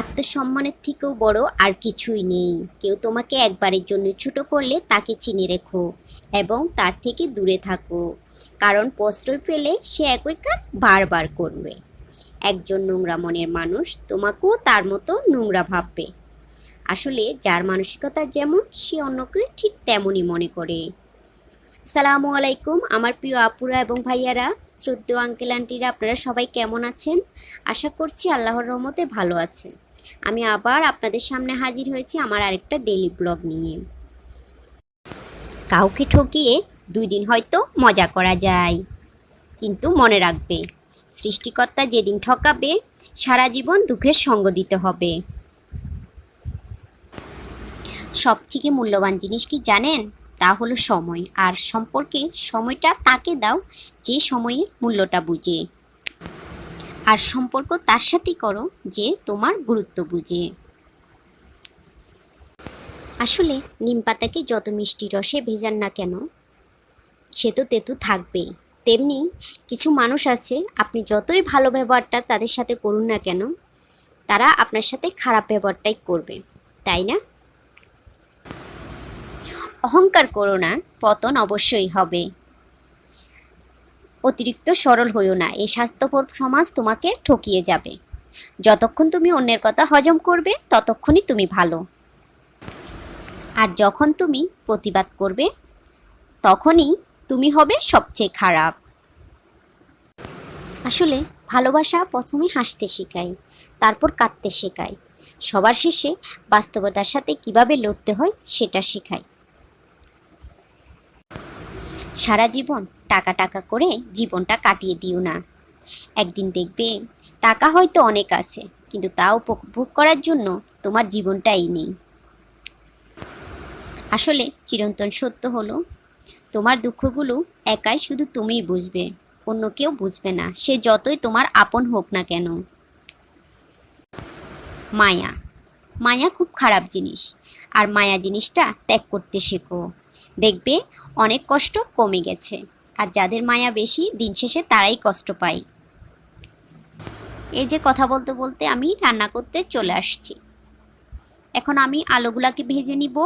আত্মসম্মানের থেকেও বড় আর কিছুই নেই। কেউ তোমাকে একবারের জন্য ছোট করলে তাকে চিনে রেখো এবং তার থেকে দূরে থাকো। কারণ প্রশ্রয় পেলে সে একই কাজ বারবার করবে। একজন নোংরা মনের মানুষ তোমাকেও তার মতো নোংরা ভাববে। আসলে যার মানসিকতা যেমন, সে অন্যকে ঠিক তেমনই মনে করে। সালামু আলাইকুম আমার প্রিয় আপুরা এবং ভাইয়ারা, শ্রদ্ধেয় আঙ্কেল আন্টিরা আপনারা সবাই কেমন আছেন? আশা করছি আল্লাহর রহমতে ভালো আছেন। আমি আবার আপনাদের সামনে হাজির হয়েছি আমার আরেকটা ডেইলি ব্লগ নিয়ে। কাউকে ঠকিয়ে দুই দিন হয়তো মজা করা যায়, কিন্তু মনে রাখবে, সৃষ্টিকর্তা যেদিন ঠকাবে, সারা জীবন দুঃখের সঙ্গ দিতে হবে। সব থেকে মূল্যবান জিনিস কি জানেন? তা হলো সময়, আর সম্পর্কে সময়টা তাকে দাও যে সময়ের মূল্যটা বুঝে। আর সম্পর্ক তার সাথেই করো যে তোমার গুরুত্ব বুঝে। আসলে নিম পাতাকে যত মিষ্টি রসে ভেজান না কেন, সে তো তেতু থাকবেই। তেমনি কিছু মানুষ আছে, আপনি যতই ভালো ব্যবহারটা তাদের সাথে করুন না কেন, তারা আপনার সাথে খারাপ ব্যবহারটাই করবে, তাই না? অহংকার করো না, পতন অবশ্যই হবে। অতিরিক্ত সরল হইও না, এই স্বাস্থ্যকর সমাজ তোমাকে ঠকিয়ে যাবে। যতক্ষণ তুমি অন্যের কথা হজম করবে, ততক্ষণই তুমি ভালো। আর যখন তুমি প্রতিবাদ করবে, তখনই তুমি হবে সবচেয়ে খারাপ। আসলে ভালোবাসা প্রথমে হাসতে শেখায়, তারপর কাঁদতে শেখায়। সবার শেষে বাস্তবতার সাথে কীভাবে লড়তে হয়, সেটা শেখায়। সারা জীবন টাকা টাকা করে জীবনটা কাটিয়ে দিও না। একদিন দেখবে টাকা হয়তো অনেক আছে, কিন্তু তা উপভোগ করার জন্য তোমার জীবনটাই নেই। আসলে চিরন্তন সত্য হলো, তোমার দুঃখগুলো একাই শুধু তুমিই বুঝবে, অন্য কেউ বুঝবে না, সে যতই তোমার আপন হোক না কেন। মায়া মায়া খুব খারাপ জিনিস, আর মায়া জিনিসটা ত্যাগ করতে শেখো। দেখবে অনেক কষ্ট কমে গেছে। আর যাদের মায়া বেশি, দিন শেষে তারাই কষ্ট পায়। এই যে কথা বলতে বলতে আমি রান্না করতে চলে আসছি। এখন আমি আলুগুলাকে ভেজে নিব।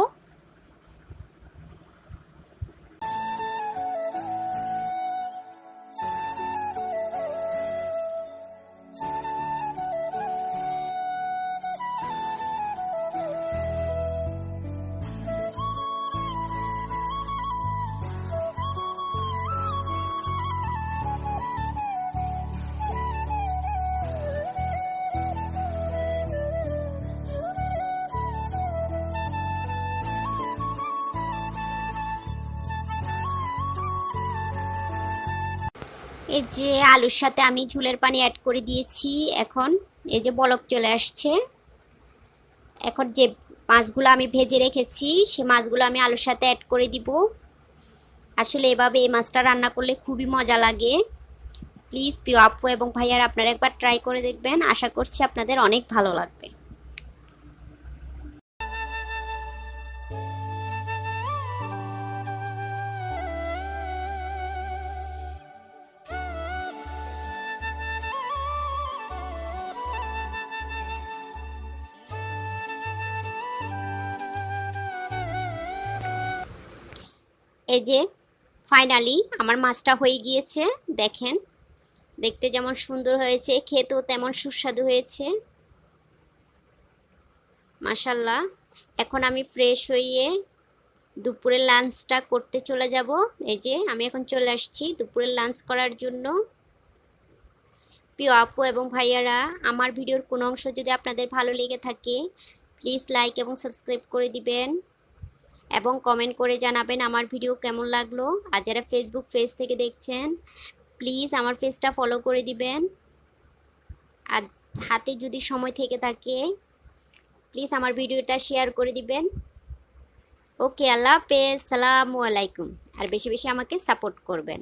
এই যে আলুর সাথে আমি ঝুলের পানি অ্যাড করে দিয়েছি, এখন এই যে বলক চলে আসছে। এখন যে মাছগুলো আমি ভেজে রেখেছি সে মাছগুলো আমি আলুর সাথে অ্যাড করে দিব। আসলে এভাবে এই মাছটা রান্না করলে খুবই মজা লাগে। প্লিজ প্রিয় আপু এবং ভাইয়ার, আপনারা একবার ট্রাই করে দেখবেন। আশা করছি আপনাদের অনেক ভালো লাগবে। এই যে ফাইনালি আমার মাছটা হয়ে গিয়েছে, দেখেন। দেখতে যেমন সুন্দর হয়েছে, খেতেও তেমন সুস্বাদু হয়েছে। মাসাল্লাহ এখন আমি ফ্রেশ হয়ে দুপুরের লাঞ্চটা করতে চলে যাব। এই যে, আমি এখন চলে আসছি দুপুরের লাঞ্চ করার জন্য। প্রিয় আপু এবং ভাইয়ারা, আমার ভিডিওর কোনো অংশ যদি আপনাদের ভালো লেগে থাকে প্লিজ লাইক এবং সাবস্ক্রাইব করে দিবেন। এবং কমেন্ট করে জানাবেন আমার ভিডিও কেমন লাগল। আর যারা ফেসবুক পেজ থেকে দেখছেন প্লিজ আমার পেজটা ফলো করে দিবেন। আর হাতে যদি সময় থেকে থাকে প্লিজ আমার ভিডিওটা শেয়ার করে দিবেন। ওকে আল্লাহ হাফেজ, সালামু আলাইকুম। আর বেশি বেশি আমাকে সাপোর্ট করবেন।